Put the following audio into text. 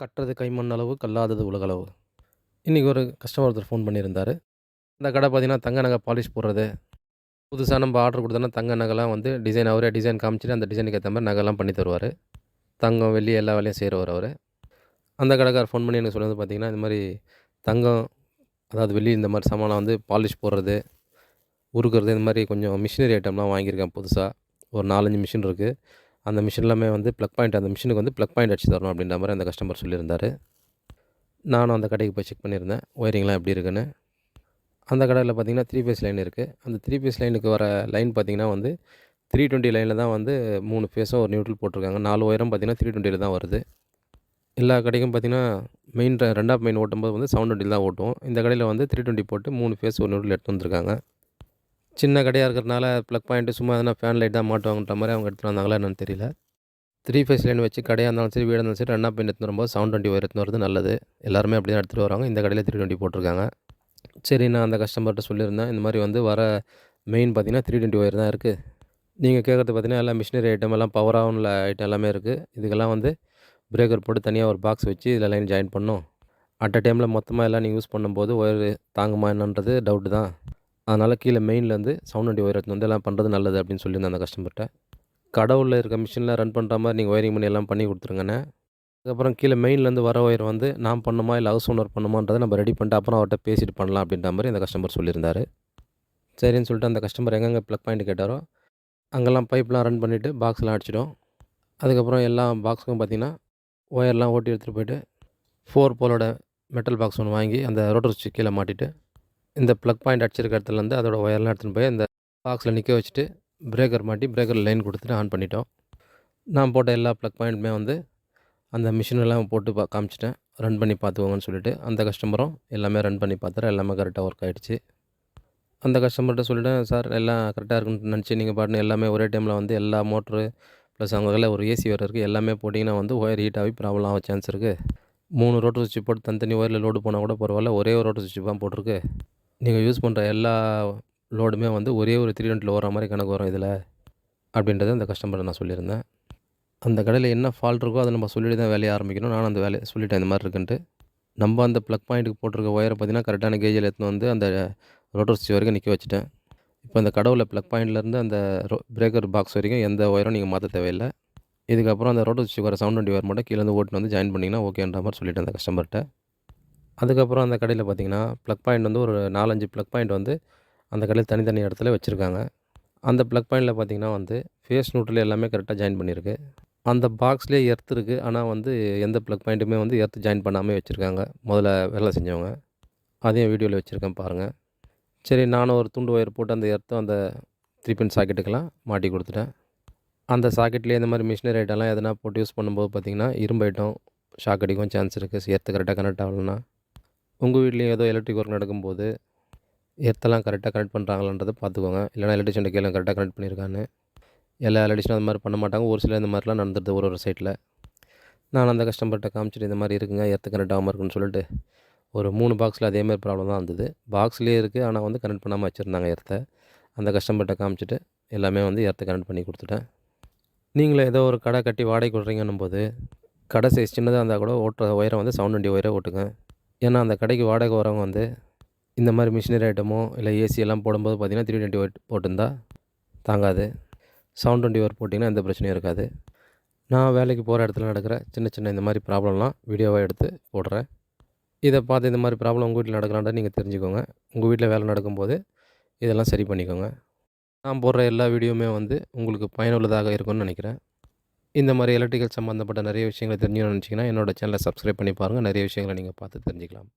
கட்டுறது கைமண் அளவு கல்லாதது உலகளவு இன்றைக்கி ஒரு கஸ்டமர் ஒருத்தர் ஃபோன் பண்ணியிருந்தார். இந்த கடை பார்த்தீங்கன்னா தங்க நகை பாலிஷ் போடுறது. புதுசாக நம்ம ஆர்டர் கொடுத்தோன்னா தங்க நகைலாம் வந்து டிசைன் அவரே டிசைன் காமிச்சிட்டு அந்த டிசைனுக்கு ஏற்ற மாதிரி நகைலாம் பண்ணி தருவார். தங்கம் வெள்ளி எல்லா வேலையும் செய்கிறவர் அவர். அந்த கடைக்காரர் ஃபோன் பண்ணி எனக்கு சொன்னது பார்த்தீங்கன்னா இந்த மாதிரி தங்கம் அதாவது வெள்ளி இந்த மாதிரி சாமான்லாம் வந்து பாலிஷ் போடுறது உருக்குறது இந்த மாதிரி கொஞ்சம் மிஷினரி ஐட்டம்லாம் வாங்கியிருக்கேன் புதுசாக ஒரு நாலஞ்சு மிஷின் இருக்குது அந்த மிஷின் எல்லாமே வந்து ப்ளக் பாயிண்ட் அந்த மிஷினுக்கு வந்து ப்ளக் பாயிண்ட் அடிச்சு தரணும் அப்படின்ற மாதிரி அந்த கஸ்டமர் சொல்லியிருந்தார். நானும் அந்த கடைக்கு போய் செக் பண்ணியிருந்தேன். ஒயரிங்லாம் எப்படி இருக்குன்னு. அந்த கடையில் பார்த்தீங்கன்னா த்ரீ ஃபேஸ் லைன் இருக்குது அந்த த்ரீ ஃபேஸ் லைனுக்கு வர லைன் பார்த்தீங்கன்னா வந்து த்ரீ டுவெண்ட்டி லைனில் தான் வந்து மூணு ஃபேஸும் ஒரு நியூட்ரல் போட்டிருக்காங்க. நாலு ஒயரும் பார்த்தீங்கன்னா த்ரீ டுவெண்ட்டியில் தான் வருது. எல்லா கடைக்கும் பார்த்தீங்கன்னா மெயின் ரெண்டாப் மெயின் ஓட்டும்போது வந்து செவன் டுவெண்ட்டியில் தான் ஓட்டுவோம் இந்த கடையில் வந்து த்ரீ டுவெண்ட்டி போட்டு மூணு ஃபேஸ் ஒரு நியூட்ரல் எடுத்து வந்திருக்காங்க. சின்ன கடையாக இருக்கிறனால ப்ளக் பாயிண்ட்டு சும்மா எதனா ஃபேன் லைட் தான் மாட்டுவாங்கன்ற மாதிரி அவங்க எடுத்துகிட்டு வந்தாங்களா என்னன்னு தெரியல. த்ரீ ஃபேஸ் லைன் வச்சு கடையாக இருந்தாலும் சரி வீடாக இருந்தாலும் சரி ரெண்டா பாயிண்ட் எடுத்துன்னு வரும்போது செவன் டுவெண்ட்டி ஒயர் எடுத்துன்னு வரது நல்லது. எல்லாருமே அப்படி தான் எடுத்துகிட்டு வராங்க இந்த கடையில் த்ரீ டுவெண்ட்டி போட்டிருக்காங்க. சரி நான் அந்த கஸ்டமர்கிட்ட சொல்லியிருந்தேன். இந்த மாதிரி வந்து வர மெயின் பார்த்தீங்கன்னா த்ரீ டுவெண்ட்டி ஒயர் தான் இருக்குது நீங்கள் கேட்குறது பார்த்தீங்கன்னா எல்லாம் மிஷினரி ஐட்டம் எல்லாம் பவர் உள்ள ஐட்டம் எல்லாமே இருக்குது இதுக்கெல்லாம் வந்து பிரேக்கர் போட்டு தனியாக ஒரு பாக்ஸ் வச்சு இதில் லைன் ஜாயின் பண்ணோம். அட் அ டைமில் மொத்தமாக எல்லாம் நீங்கள் யூஸ் பண்ணும்போது ஒயர் தாங்குமா என்னன்றது டவுட்டு தான். அதனால் கீழே மெயின்லேருந்து சவுண்ட் வண்டி ஒயர் எடுத்து வந்து எல்லாம் பண்ணுறது நல்லது அப்படின்னு சொல்லியிருந்தேன் அந்த கஸ்டமர்கிட்ட கடவுளில் இருக்க மிஷினில் ரன் பண்ணுற மாதிரி நீங்கள் ஒயரிங் பண்ணி எல்லாம் பண்ணி கொடுத்துருங்கண்ணே. அதுக்கப்புறம் கீழே மெயின்லேருந்து வர ஒயர் வந்து நான் பண்ணுமா இல்லை ஹவுஸ் ஓனர் பண்ணுமான்றதை நம்ம ரெடி பண்ணிட்டு அப்புறம் அவர்கிட்ட பேசிட்டு பண்ணலாம் அப்படின்ற மாதிரி அந்த கஸ்டமர் சொல்லியிருந்தார். சரின்னு சொல்லிட்டு அந்த கஸ்டமர் எங்கெங்கே ப்ளக் பாயிண்ட் கேட்டாரோ அங்கெல்லாம் பைப்லாம் ரன் பண்ணிவிட்டு பாக்ஸ்லாம் அடிச்சிடும் அதுக்கப்புறம் எல்லா பாக்ஸுக்கும் பார்த்திங்கன்னா ஒயர்லாம் ஓட்டி எடுத்துகிட்டு போயிட்டு ஃபோர் போலோட மெட்டல் பாக்ஸ் ஒன்று வாங்கி அந்த ரோட்டர் சுவிட்ச் கீழே மாட்டிட்டு இந்த ப்ளக் பாயிண்ட் அடிச்சிருக்க இடத்துலேருந்து அதோட ஒயர்லாம் எடுத்துகிட்டு போய் இந்த பாக்ஸில் நிற்க வச்சுட்டு பிரேக்கர் மாட்டி பிரேக்கர் லைன் கொடுத்துட்டு ஆன் பண்ணிட்டோம். நான் போட்ட எல்லா ப்ளக் பாயிண்ட்டுமே வந்து அந்த மிஷினெல்லாம் போட்டு பா காமிச்சிட்டேன். ரன் பண்ணி பார்த்துக்கோங்கன்னு சொல்லிவிட்டு அந்த கஸ்டமரும் எல்லாமே ரன் பண்ணி பார்த்துட்டு எல்லாமே கரெக்டாக ஒர்க் ஆகிடுச்சு அந்த கஸ்டமர்கிட்ட சொல்லிட்டேன் சார் எல்லாம் கரெக்டாக இருக்குன்னு நினச்சி நீங்கள் பாட்டு எல்லாமே ஒரே டைமில் வந்து எல்லா மோட்ரு ப்ளஸ் அவங்க கையில் ஒரு ஏசி வேறு இருக்குது எல்லாமே போட்டிங்கன்னா வந்து ஒயர் ஹீட் ஆகி ப்ராப்ளம் ஆக சான்ஸ் இருக்குது மூணு ரோட்டர் சுவிட்ச் போட்டு தனித்தனி ஒயரில் லோடு போனால் கூட பரவாயில்ல ஒரே ஒரு ரோட்டர் சுவிட்ச் தான் போட்டிருக்கு. நீங்கள் யூஸ் பண்ணுற எல்லா லோடுமே வந்து ஒரே ஒரு த்ரீ ஹண்ட்ரட் வர மாதிரி கணக்கு வரும் இதில் அப்படின்றத அந்த கஸ்டமரை நான் சொல்லியிருந்தேன். அந்த கடையில் என்ன ஃபால்ட் இருக்கோ அதை நம்ம சொல்லிட்டு தான் வேலையை ஆரம்பிக்கணும். நான் அந்த வேலையை சொல்லிட்டேன் இந்த மாதிரி இருக்குன்ட்டு. நம்ம அந்த ப்ளக் பாயிண்ட்டுக்கு போட்டிருக்க ஒயரை பார்த்தீங்கன்னா கரெக்டான கேஜில் எடுத்துன்னு வந்து அந்த ரோட்டர் சுவிட்ச் வரைக்கும் நிற்க வச்சுட்டேன். இப்போ அந்த கடவுளில் ப்ளக் பாயிண்ட்லேருந்து அந்த ரோ பிரேக்கர் பாக்ஸ் வரைக்கும் எந்த ஒயரும் நீங்கள் மாற்ற தேவையில்லை. இதுக்கப்புறம் அந்த ரோட்டர் சுவிட்ச் வர சவுண்ட் வண்டி ஒயர் மட்டும் கீழேருந்து ஓட்டுன்னு வந்து ஜாயின் பண்ணிங்கன்னா ஓகேன்ற மாதிரி சொல்லிட்டேன் அந்த கஸ்டமர்கிட்ட அதுக்கப்புறம் அந்த கடையில் பார்த்தீங்கன்னா ப்ளக் பாயிண்ட் வந்து ஒரு நாலஞ்சு ப்ளக் பாயிண்ட் வந்து அந்த கடையில் தனித்தனி இடத்துல வச்சுருக்காங்க. அந்த ப்ளக் பாயிண்டில் பார்த்தீங்கன்னா வந்து ஃபேஸ் நூட்டில் எல்லாமே கரெக்டாக ஜாயின் பண்ணியிருக்கு. அந்த பாக்ஸ்லேயே எர்த் இருக்குது ஆனால் வந்து எந்த ப்ளக் பாயிண்ட்டுமே வந்து எர்த் ஜாயின் பண்ணாமல் வச்சுருக்காங்க. முதல்ல வேலை செஞ்சவங்க. அதையும் வீடியோவில் வச்சுருக்கேன் பாருங்கள் சரி நானும் ஒரு துண்டு ஒயர் போட்டு அந்த எர்த்தை அந்த த்ரீ பின் சாக்கெட்டுக்கெலாம் மாட்டி கொடுத்துட்டேன். அந்த சாக்கெட்லேயே இந்த மாதிரி மிஷினரி ஐட்டம்லாம் எதனா போட்டு யூஸ் பண்ணும்போது பார்த்திங்கன்னா இரும்பு ஐட்டம் ஷாக் அடிக்கும் சான்ஸ் இருக்குது எர்த்து கரெக்டாக கனெக்ட் ஆகலன்னா. உங்கள் வீட்லேயும் ஏதோ எலக்ட்ரிக் ஒர்க் நடக்கும்போது எர்த்தெல்லாம் கரெக்டாக கனெக்ட் பண்ணுறாங்களான்றதை பார்த்துக்கோங்க. இல்லைனா எலக்ட்ரிஷியன் கேளுங்க கரெக்டாக கனெக்ட் பண்ணியிருக்கான்னு எல்லா எலக்ட்ரிஷனும் அந்த மாதிரி பண்ண மாட்டாங்க. ஒரு சில இந்த மாதிரிலாம் நடந்துருது ஒரு ஒரு சைட்டில் நான் அந்த கஸ்டமர்கிட்ட காமிச்சிட்டு இந்த மாதிரி இருக்குங்க எர்த்து கனெக்ட் ஆகாமல் இருக்குன்னு சொல்லிட்டு ஒரு மூணு பாக்ஸில் அதேமாதிரி ப்ராப்ளம் தான் இருந்தது பாக்ஸ்லேயே இருக்குது ஆனால் வந்து கனெக்ட் பண்ணாமல் வச்சுருந்தாங்க எர்த்தை அந்த கஸ்டமர்கிட்ட காமிச்சிட்டு எல்லாமே வந்து எர்த்தை கனெக்ட் பண்ணி கொடுத்துட்டேன். நீங்களே ஏதோ ஒரு கடை கட்டி வாடகை கொடுறீங்கன்னும் போது கடை சைஸ் சின்னதாக இருந்தால் கூட ஓட்டுற ஒயரை வந்து சவுண்ட் வண்டி ஒயரை ஓட்டுங்க. ஏன்னா அந்த கடைக்கு வாடகை வரவங்க வந்து இந்த மாதிரி மிஷினரி ஐட்டமோ இல்லை ஏசி எல்லாம் போடும்போது பார்த்திங்கன்னா த்ரீ டுவெண்ட்டி ஒயிட் போட்டிருந்தா தாங்காது. சவுண்ட் டுவெண்ட்டி ஒயர் போட்டிங்கன்னா எந்த பிரச்சனையும் இருக்காது. நான் வேலைக்கு போகிற இடத்துல நடக்கிற சின்ன சின்ன இந்த மாதிரி ப்ராப்ளம்லாம் வீடியோவாக எடுத்து போடுறேன். இதை பார்த்து இந்த மாதிரி ப்ராப்ளம் உங்கள் வீட்டில் நடக்கலான்றது நீங்கள் தெரிஞ்சுக்கோங்க. உங்கள் வீட்டில் வேலை நடக்கும்போது இதெல்லாம் சரி பண்ணிக்கோங்க. நான் போடுற எல்லா வீடியோவுமே வந்து உங்களுக்கு பயனுள்ளதாக இருக்கும்னு நினைக்கிறேன். இந்த மாதிரி எலக்ட்ரிக்கல் சம்மந்தப்பட்ட நிறைய விஷயங்களை தெரிஞ்சுக்கணும்னு நினச்சிங்கன்னா என்னோடய சேனலை சப்ஸ்கிரைப் பண்ணி பாருங்கள் நிறைய விஷயங்களை நீங்கள் பார்த்து தெரிஞ்சுக்கலாம்.